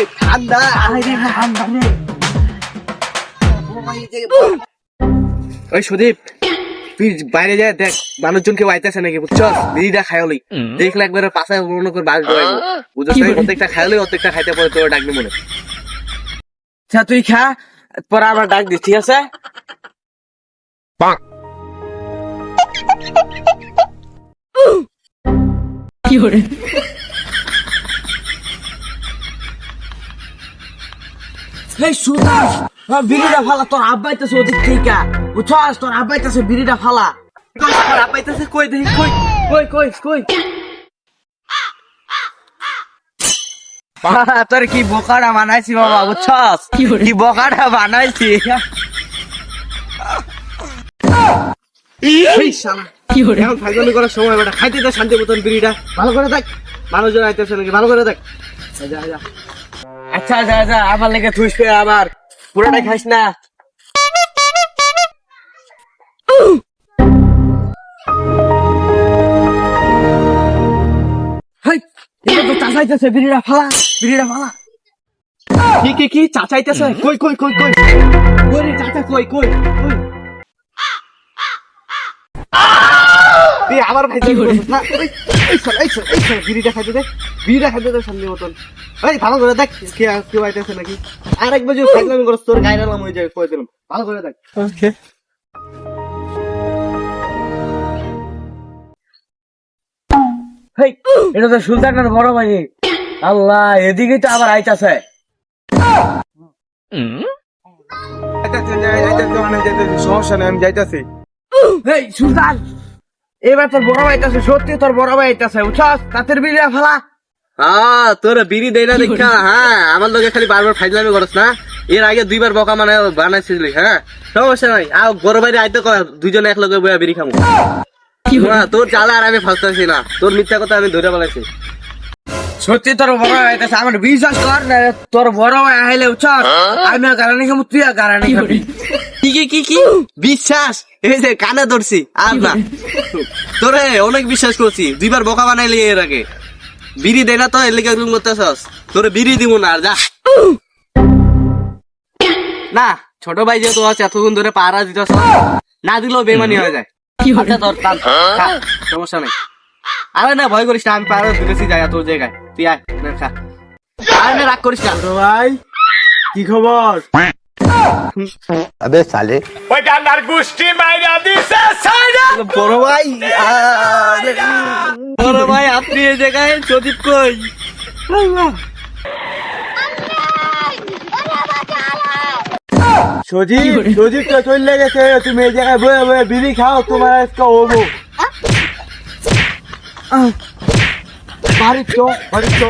এ ঠান্ডা। আরে ঠান্ডা ওই সুদীপ তুই বাইরে যায় দেখ মানুষজন কেউ আইতেছে নাকি? বুঝছস বিড়িটা খাইলি দেখলে একবারে পাশায় মনে করে বাস ডরাইব বুঝছস তুই অর্ধেকটা খাইলি অর্ধেকটা খাইতে পরে তোর ডাকবি মনে। আচ্ছা তুই খা পরে আমার ডাক দিস ঠিক আছে? এই সুদাস বিড়িটা ফালা তোর আব্বাইতেছে ওদিক থেকে। বুঝছস? তোর আব্বাইতেছে বিড়িটা ফালা। তোর আব্বাইতেছে কই দেখি কই কই কই কই? তোর কি বোকাটা বানাইছি বাবা বুঝছস? কি বোকাটা বানাইছি। এই শালা, এখন ফাইজলামি করার সময় বেটা খাইতে দে শান্তি মতন বিড়িটা। ভালো করে দেখ। মানুষজন আইতেছে নাকি? ভালো করে দেখ। যা, যা। আচ্ছা যা যা আমার লেগে থুইস পে আবার। পুরোটাই খাইস না। চাচাইতেছে বিড়িটা ফালা বিড়িটা ফালা। কি কি কি, চাচাইতেছে? কই কই কই কই? কই চাচা, কই কই? আবার ভাই না এই, বিড়িটা খাইতে দে বিড়িটা খাইতে দে সামনে মতন। এই ভালো করে দেখ কে কেউ আইতেছে নাকি? আর এক বাজে ফাইজলামি করছ তোর গায়ে নাম হয়ে যায় কই দিলাম। ভালো করে দেখ। ওকে। হেই এটা তো সুলতানের বড় ভাই। আল্লাহ এদিকে তো আবার আইতাছে। সমস্যা নেই আমি যাইতাছি। সুলতান! এবার তোর বড় ভাই আছে সত্যি তোর বড় ভাই আছে উঠাস তাঁতের বিড়িয়া ফেলা। হ্যাঁ তোর বিড়ি দেই না দেখা। হ্যাঁ আমার লোকে খালি বারবার ফাইজলামি করস না। এর আগে দুইবার বকা মানে বানাইছিলি হ্যাঁ? সমস্যা নাই। আর বড় ভাই আইতে কয় দুইজনে এক লগে বইয়া বিড়ি খামু। না, তোর চালা আর আমি ফাঁসতেছি না। তোর মিথ্যা কথা আমি ধরে বলাইছি। সত্যি তোর বড় আমার বিশ্বাস কর না তোর বড় ভাই আইলে বুঝছস আমি গারানি খামু তুই গারানি খাবি। কি কি কি কি? বিশ্বাস? এই যে কানে ধরছি আর না। তোরে অনেক বিশ্বাস করছি দুইবার বোকা বানাইলি এর আগে। বিড়ি দেয় না তো এর লেগে এরকম করতেছস। তোরে বিড়ি দিব না আর যা। না ছোট ভাই যেহেতু আছে এতক্ষণ ধরে পাহারা দিতেছ। না দিলেও বেমানি হয়ে যায়। আচ্ছা তোর সমস্যা নেই। আরে না ভয় করিস না আমি পাহারা দিতেছি জায়গা তোর জায়গায়। আপনি জায়গায় চলে গেছে তুমি এই জায়গায় বয়ে বয়ে বিড়ি খাও তোমার আজকে হব મારી છો મારી છો.